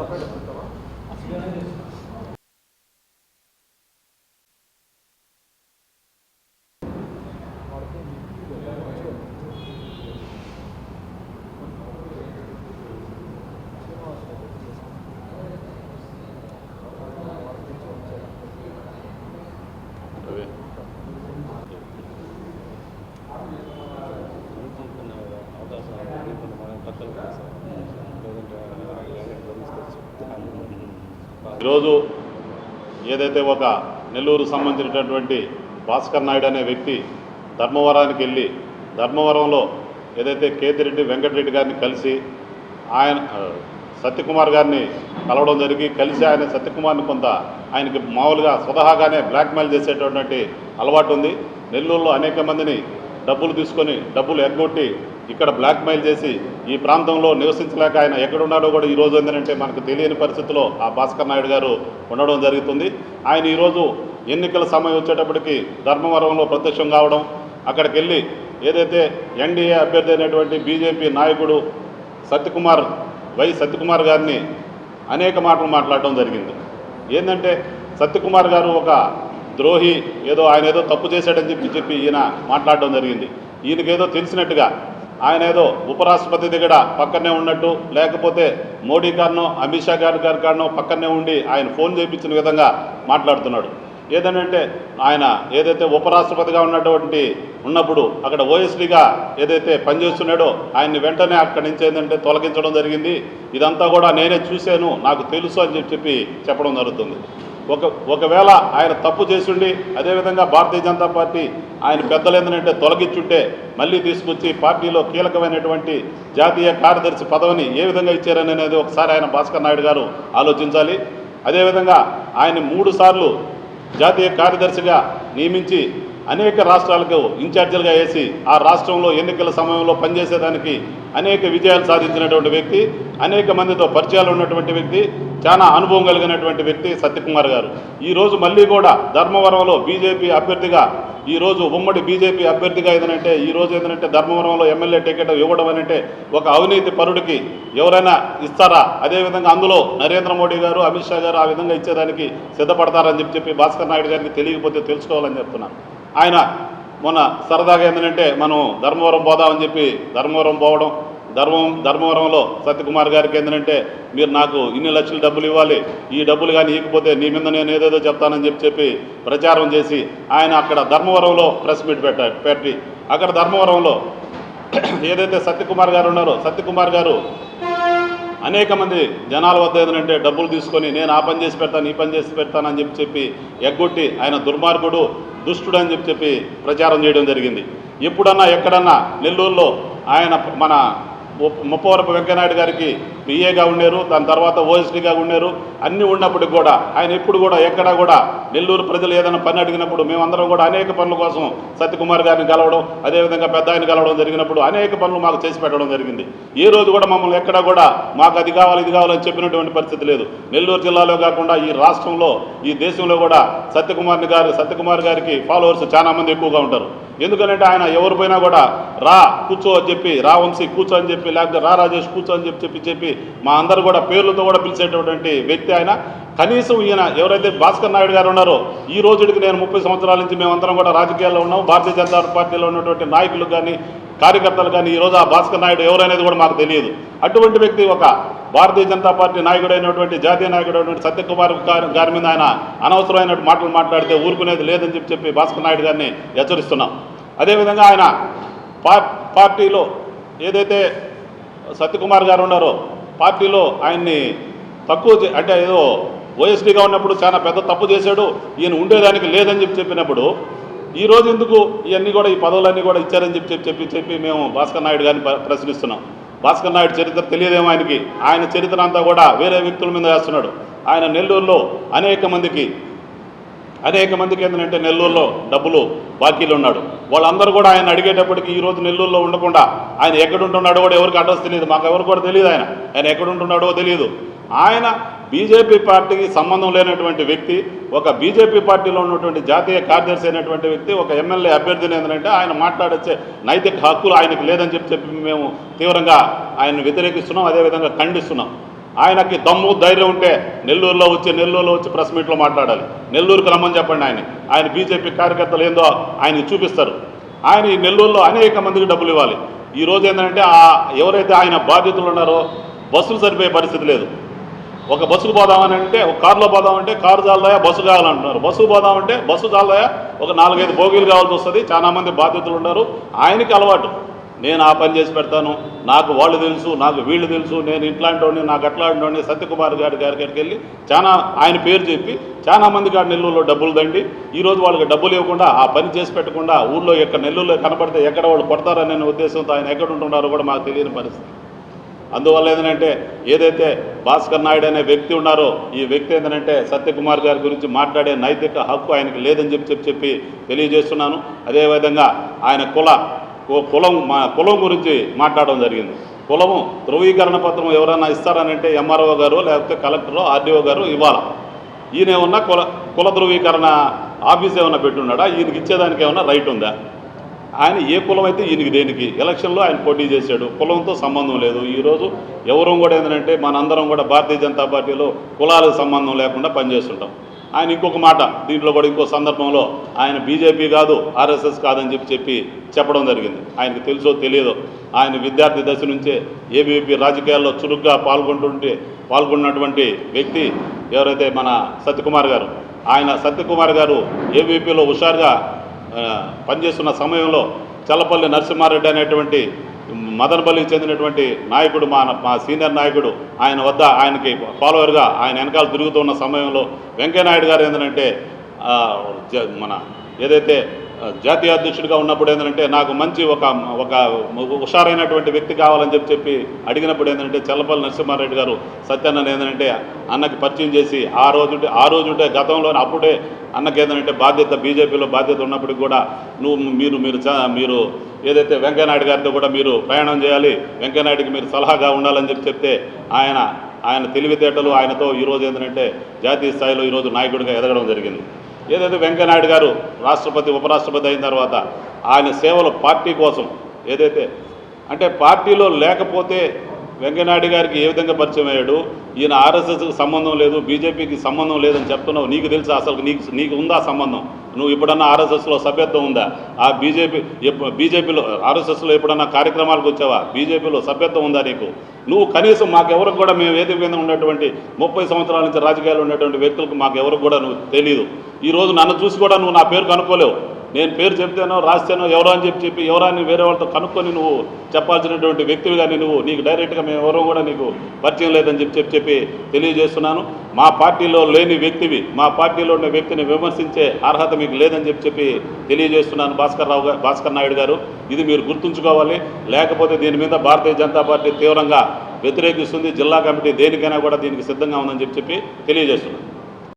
分かる方は ఈరోజు ఏదైతే ఒక నెల్లూరు సంబంధించినటువంటి భాస్కర్ నాయుడు అనే వ్యక్తి ధర్మవరానికి వెళ్ళి ధర్మవరంలో ఏదైతే కేతిరెడ్డి వెంకటరెడ్డి గారిని కలిసి ఆయన సత్యకుమార్ గారిని కలవడం జరిగి కలిసి ఆయన సత్యకుమార్ని కొంత ఆయనకి మామూలుగా స్వతహాగానే బ్లాక్మెయిల్ చేసేటటువంటి అలవాటు ఉంది. నెల్లూరులో అనేక మందిని డబ్బులు తీసుకొని డబ్బులు ఎగ్గొట్టి ఇక్కడ బ్లాక్మెయిల్ చేసి ఈ ప్రాంతంలో నివసించలేక ఆయన ఎక్కడున్నాడో కూడా ఈ రోజు ఏంటంటే మనకు తెలియని పరిస్థితిలో ఆ భాస్కర్ నాయుడు గారు ఉండడం జరుగుతుంది. ఆయన ఈరోజు ఎన్నికల సమయం వచ్చేటప్పటికి ధర్మవరంలో ప్రత్యక్షం కావడం అక్కడికి వెళ్ళి ఏదైతే ఎన్డీఏ అభ్యర్థి అయినటువంటి బీజేపీ నాయకుడు సత్యకుమార్ వై సత్యకుమార్ గారిని అనేక మాటలు మాట్లాడడం జరిగింది. ఏంటంటే సత్యకుమార్ గారు ఒక ద్రోహి ఏదో ఆయన ఏదో తప్పు చేశాడని చెప్పి చెప్పి ఈయన మాట్లాడడం జరిగింది. ఈయనకేదో తెలిసినట్టుగా ఆయన ఏదో ఉపరాష్ట్రపతి దగ్గర పక్కనే ఉన్నట్టు లేకపోతే మోడీ గారినో అమిత్ షా గారి గారి గారినో పక్కనే ఉండి ఆయన ఫోన్ చేయించిన విధంగా మాట్లాడుతున్నాడు. ఏదనంటే ఆయన ఏదైతే ఉపరాష్ట్రపతిగా ఉన్నటువంటి ఉన్నప్పుడు అక్కడ ఓఎస్డీగా ఏదైతే పనిచేస్తున్నాడో ఆయన్ని వెంటనే అక్కడి నుంచి ఏంటంటే తొలగించడం జరిగింది. ఇదంతా కూడా నేనే చూశాను నాకు తెలుసు అని చెప్పి చెప్పి చెప్పడం జరుగుతుంది. ఒక ఒకవేళ ఆయన తప్పు చేసుండి అదేవిధంగా భారతీయ జనతా పార్టీ ఆయన పెద్దలేందనంటే తొలగించుంటే మళ్ళీ తీసుకొచ్చి పార్టీలో కీలకమైనటువంటి జాతీయ కార్యదర్శి పదవిని ఏ విధంగా ఇచ్చారని అనేది ఒకసారి ఆయన భాస్కర్ నాయుడు గారు ఆలోచించాలి. అదేవిధంగా ఆయన మూడు సార్లు జాతీయ కార్యదర్శిగా నియమించి అనేక రాష్ట్రాలకు ఇన్ఛార్జీలుగా వేసి ఆ రాష్ట్రంలో ఎన్నికల సమయంలో పనిచేసేదానికి అనేక విజయాలు సాధించినటువంటి వ్యక్తి అనేక మందితో పరిచయాలు ఉన్నటువంటి వ్యక్తి చాలా అనుభవం కలిగినటువంటి వ్యక్తి సత్యకుమార్ గారు. ఈరోజు మళ్ళీ కూడా ధర్మవరంలో బీజేపీ అభ్యర్థిగా ఈరోజు ఉమ్మడి బీజేపీ అభ్యర్థిగా ఏదనంటే ఈ రోజు ఏంటంటే ధర్మవరంలో ఎమ్మెల్యే టికెట్ ఇవ్వడం అనంటే ఒక అవినీతి పరుడికి ఎవరైనా ఇస్తారా? అదేవిధంగా అందులో నరేంద్ర మోడీ గారు అమిత్ షా గారు ఆ విధంగా ఇచ్చేదానికి సిద్ధపడతారని చెప్పి చెప్పి భాస్కర్ నాయుడు గారికి తెలియకపోతే తెలుసుకోవాలని చెప్తున్నాను ఆయన మొన్న సరదాగా ఏంటంటే మనం ధర్మవరం పోదామని చెప్పి ధర్మవరం పోవడం ధర్మం ధర్మవరంలో సత్యకుమార్ గారికి ఏంటంటే మీరు నాకు ఇన్ని లక్షలు డబ్బులు ఇవ్వాలి. ఈ డబ్బులు కానీ ఇవ్వకపోతే నీ మీద నేను ఏదేదో చెప్తానని చెప్పి చెప్పి ప్రచారం చేసి ఆయన అక్కడ ధర్మవరంలో ప్రెస్ మీట్ పెట్ట పెట్టి అక్కడ ధర్మవరంలో ఏదైతే సత్యకుమార్ గారు ఉన్నారో సత్యకుమార్ గారు అనేక మంది జనాల వద్ద ఏంటంటే డబ్బులు తీసుకొని నేను ఆ పని చేసి పెడతాను ఈ పని చేసి పెడతానని చెప్పి చెప్పి ఎగ్గొట్టి ఆయన దుర్మార్గుడు దుష్టుడు అని చెప్పి చెప్పి ప్రచారం చేయడం జరిగింది. ఎప్పుడన్నా ఎక్కడన్నా నెల్లూరులో ఆయన మన ముప్పవరపు వెంకయ్యనాయుడు గారికి పిఏగా ఉండేరు దాని తర్వాత ఓఎస్డీగా ఉండేరు అన్నీ ఉన్నప్పటికి కూడా ఆయన ఎప్పుడు కూడా ఎక్కడా కూడా నెల్లూరు ప్రజలు ఏదైనా పని అడిగినప్పుడు మేమందరం కూడా అనేక పనుల కోసం సత్యకుమార్ గారిని కలవడం అదేవిధంగా పెద్ద ఆయన కలవడం జరిగినప్పుడు అనేక పనులు మాకు చేసి పెట్టడం జరిగింది. ఈ రోజు కూడా మమ్మల్ని ఎక్కడా కూడా మాకు అది కావాలి ఇది కావాలని చెప్పినటువంటి పరిస్థితి లేదు. నెల్లూరు జిల్లాలో కాకుండా ఈ రాష్ట్రంలో ఈ దేశంలో కూడా సత్యకుమార్ని గారు సత్యకుమార్ గారికి ఫాలోవర్స్ చాలా మంది ఎక్కువగా ఉంటారు. ఎందుకంటే ఆయన ఎవరు పోయినా కూడా రా కూర్చో అని చెప్పి రా వంశీ కూర్చో అని చెప్పి లేకపోతే రా రాజేష్ కూర్చో అని చెప్పి చెప్పి చెప్పి మా అందరు కూడా పేర్లతో కూడా పిలిచేటటువంటి వ్యక్తి ఆయన. కనీసం ఈయన ఎవరైతే భాస్కర్ నాయుడు గారు ఉన్నారో ఈ రోజుకి నేను ముప్పై సంవత్సరాల నుంచి మేమందరం కూడా రాజకీయాల్లో ఉన్నాం. భారతీయ జనతా పార్టీలో ఉన్నటువంటి నాయకులు కానీ కార్యకర్తలు కానీ ఈరోజు ఆ భాస్కర్ నాయుడు ఎవరనేది కూడా మాకు తెలియదు. అటువంటి వ్యక్తి ఒక భారతీయ జనతా పార్టీ నాయకుడైనటువంటి జాతీయ నాయకుడైనటువంటి సత్యకుమార్ గారి- గారి మీద ఆయన అనవసరమైన మాటలు మాట్లాడితే ఊరుకునేది లేదని చెప్పి చెప్పి భాస్కర్ నాయుడు గారిని హెచ్చరిస్తున్నాం. అదేవిధంగా ఆయన పార్ పార్టీలో ఏదైతే సత్యకుమార్ గారు ఉన్నారో పార్టీలో ఆయన్ని తక్కువ అంటే ఏదో ఓఎస్డీగా ఉన్నప్పుడు చాలా పెద్ద తప్పు చేశాడు ఈయన ఉండేదానికి లేదని చెప్పి చెప్పినప్పుడు ఈ రోజు ఎందుకు ఇవన్నీ కూడా ఈ పదవులన్నీ కూడా ఇచ్చారని చెప్పి చెప్పి చెప్పి చెప్పి మేము భాస్కర్ నాయుడు గారిని ప్రశ్నిస్తున్నాం. భాస్కర్ నాయుడు చరిత్ర తెలియదేమో ఆయనకి. ఆయన చరిత్ర అంతా కూడా వేరే వ్యక్తుల మీద వేస్తున్నాడు. ఆయన నెల్లూరులో అనేక మందికి అనేక మందికి ఏంటంటే నెల్లూరులో డబ్బులు బాకీలు ఉన్నాడు. వాళ్ళందరూ కూడా ఆయన అడిగేటప్పటికి ఈరోజు నెల్లూరులో ఉండకుండా ఆయన ఎక్కడుంటున్నాడో కూడా ఎవరికి అడ్రస్ తెలియదు మాకు ఎవరు కూడా తెలియదు ఆయన. ఆయన ఎక్కడ ఉంటున్నాడో తెలియదు ఆయన బీజేపీ పార్టీకి సంబంధం లేనటువంటి వ్యక్తి ఒక బీజేపీ పార్టీలో ఉన్నటువంటి జాతీయ కార్యదర్శి అయినటువంటి వ్యక్తి ఒక ఎమ్మెల్యే అభ్యర్థిని ఏంటంటే ఆయన మాట్లాడచ్చే నైతిక హక్కులు ఆయనకు లేదని చెప్పి చెప్పి మేము తీవ్రంగా ఆయన్ని వ్యతిరేకిస్తున్నాం. అదేవిధంగా ఖండిస్తున్నాం. ఆయనకి దమ్ము ధైర్యం ఉంటే నెల్లూరులో వచ్చి నెల్లూరులో వచ్చి ప్రెస్ మీట్లో మాట్లాడాలి. నెల్లూరుకు రమ్మని చెప్పండి ఆయన ఆయన బీజేపీ కార్యకర్తలు ఏందో ఆయనకి చూపిస్తారు. ఆయన ఈ నెల్లూరులో అనేక మందికి డబ్బులు ఇవ్వాలి. ఈ రోజు ఏంటంటే ఆ ఎవరైతే ఆయన బాధితులు ఉన్నారో బస్సులు సరిపోయే పరిస్థితి లేదు. ఒక బస్సుకు పోదామని అంటే ఒక కారులో పోదామంటే కారు చాలదాయా బస్సు కావాలంటున్నారు. బస్సు పోదామంటే బస్సు చాలదాయా ఒక నాలుగైదు బోగీలు కావాల్సి వస్తుంది. చాలామంది బాధ్యతలు బాధితులు ఉన్నారు. ఆయనకి అలవాటు. నేను ఆ పని చేసి పెడతాను. నాకు వాళ్ళు తెలుసు నాకు వీళ్ళు తెలుసు. నేను ఇట్లాంటి వాడిని నాకు అట్లాంటి వాడిని సత్యకుమార్ గారి గారి గారికి వెళ్ళి చాలా ఆయన పేరు చెప్పి చాలా మంది గారి నెల్లూరులో డబ్బులు దండి. ఈ రోజు వాళ్ళకి డబ్బులు ఇవ్వకుండా ఆ పని చేసి పెట్టకుండా ఊళ్ళో ఎక్కడ నెల్లూరులో కనపడితే ఎక్కడ వాళ్ళు కొడతారనే ఉద్దేశంతో ఆయన ఎక్కడ ఉంటున్నారో కూడా మాకు తెలియని పరిస్థితి. అందువల్ల ఏంటంటే ఏదైతే భాస్కర్ నాయుడు అనే వ్యక్తి ఉన్నారో ఈ వ్యక్తి ఏంటంటే సత్యకుమార్ గారి గురించి మాట్లాడే నైతిక హక్కు ఆయనకి లేదని చెప్పి చెప్పి చెప్పి తెలియజేస్తున్నాను. అదేవిధంగా ఆయన కుల కు- కులం మా కులం గురించి మాట్లాడడం జరిగింది. కులము ధృవీకరణ పత్రం ఎవరైనా ఇస్తారనంటే ఎంఆర్ఓ గారు లేకపోతే కలెక్టరో ఆర్డీఓ గారు ఇవ్వాలా. ఈయన ఏమన్నా కుల కుల ధృవీకరణ ఆఫీస్ ఏమన్నా పెట్టున్నాడా? ఈయనకి ఇచ్చేదానికి ఏమన్నా రైట్ ఉందా? ఆయన ఏ కులం అయితే ఈయనకి దేనికి? ఎలక్షన్లో ఆయన పోటీ చేశాడు. కులంతో సంబంధం లేదు. ఈరోజు ఎవరు కూడా ఏంటంటే మనందరం కూడా భారతీయ జనతా పార్టీలో కులాలకు సంబంధం లేకుండా పనిచేస్తుంటాం. ఆయన ఇంకొక మాట దీంట్లో కూడా ఇంకో సందర్భంలో ఆయన బీజేపీ కాదు ఆర్ఎస్ఎస్ కాదని చెప్పి చెప్పి చెప్పడం జరిగింది. ఆయనకు తెలుసో తెలియదో ఆయన విద్యార్థి దశ నుంచే ఏబీవీపీ రాజకీయాల్లో చురుగ్గా పాల్గొంటుంటే పాల్గొన్నటువంటి వ్యక్తి ఎవరైతే మన సత్యకుమార్ గారు ఆయన సత్యకుమార్ గారు ఏబీవీపీలో హుషారుగా పనిచేస్తున్న సమయంలో చల్లపల్లి నరసింహారెడ్డి అనేటువంటి మదనపల్లికి చెందినటువంటి నాయకుడు మా మా సీనియర్ నాయకుడు ఆయన వద్ద ఆయనకి ఫాలోవర్గా ఆయన వెనకాల తిరుగుతున్న సమయంలో వెంకయ్యనాయుడు గారు ఏంటంటే మన ఏదైతే జాతీయ అధ్యక్షుడిగా ఉన్నప్పుడు ఏంటంటే నాకు మంచి ఒక ఒక హుషారైనటువంటి వ్యక్తి కావాలని చెప్పి చెప్పి అడిగినప్పుడు ఏంటంటే చల్లపల్లి నరసింహారెడ్డి గారు సత్యాన్నని ఏంటంటే అన్నకి పరిచయం చేసి ఆ రోజు ఆ రోజుంటే గతంలో అప్పుడే అన్నకి ఏంటంటే బాధ్యత బీజేపీలో బాధ్యత ఉన్నప్పటికి కూడా నువ్వు మీరు మీరు చ- మీరు ఏదైతే వెంకయ్యనాయుడు గారితో కూడా మీరు ప్రయాణం చేయాలి వెంకయ్యనాయుడికి మీరు సలహాగా ఉండాలని చెప్పి చెప్తే ఆయన ఆయన తెలివితేటలు ఆయనతో ఈరోజు ఏంటంటే జాతీయ స్థాయిలో ఈరోజు నాయకుడిగా ఎదగడం జరిగింది. ఏదైతే వెంకయ్యనాయుడు గారు రాష్ట్రపతి ఉపరాష్ట్రపతి అయిన తర్వాత ఆయన సేవలు పార్టీ కోసం ఏదైతే అంటే పార్టీలో లేకపోతే వెంకయ్యనాయుడు గారికి ఏ విధంగా పరిచయం అయ్యాడు? ఈయన ఆర్ఎస్ఎస్కి సంబంధం లేదు బీజేపీకి సంబంధం లేదని చెప్తున్నావు. నీకు తెలుసా అసలు నీకు నీకు ఉందా సంబంధం? నువ్వు ఎప్పుడన్నా ఆర్ఎస్ఎస్లో సభ్యత్వం ఉందా? ఆ బీజేపీ బీజేపీలో ఆర్ఎస్ఎస్లో ఎప్పుడన్నా కార్యక్రమాలకు వచ్చావా? బీజేపీలో సభ్యత్వం ఉందా నీకు? నువ్వు కనీసం మాకెవరికి కూడా మేము వేదిక మీద ఉన్నటువంటి ముప్పై సంవత్సరాల నుంచి రాజకీయాలు ఉన్నటువంటి వ్యక్తులకు మాకెవరికి కూడా నువ్వు తెలియదు ఈ రోజు నన్ను చూసి కూడా నువ్వు నా పేరు కనుక్కోలేవు నేను పేరు చెప్తేనో రాస్తేనో ఎవరో అని చెప్పి చెప్పి ఎవరో వేరే వాళ్ళతో కనుక్కొని నువ్వు చెప్పాల్సినటువంటి వ్యక్తివి కానీ నువ్వు నీకు డైరెక్ట్గా మేము ఎవరో కూడా నీకు పరిచయం లేదని చెప్పి చెప్పి చెప్పి తెలియజేస్తున్నాను. మా పార్టీలో లేని వ్యక్తివి మా పార్టీలో ఉన్న వ్యక్తిని విమర్శించే అర్హత మీకు లేదని చెప్పి చెప్పి తెలియజేస్తున్నాను భాస్కర్ రావు గారు భాస్కర్ నాయుడు గారు. ఇది మీరు గుర్తుంచుకోవాలి. లేకపోతే దీని మీద భారతీయ జనతా పార్టీ తీవ్రంగా వ్యతిరేకిస్తుంది. జిల్లా కమిటీ దేనికైనా కూడా దీనికి సిద్ధంగా ఉందని చెప్పి చెప్పి తెలియజేస్తున్నాను.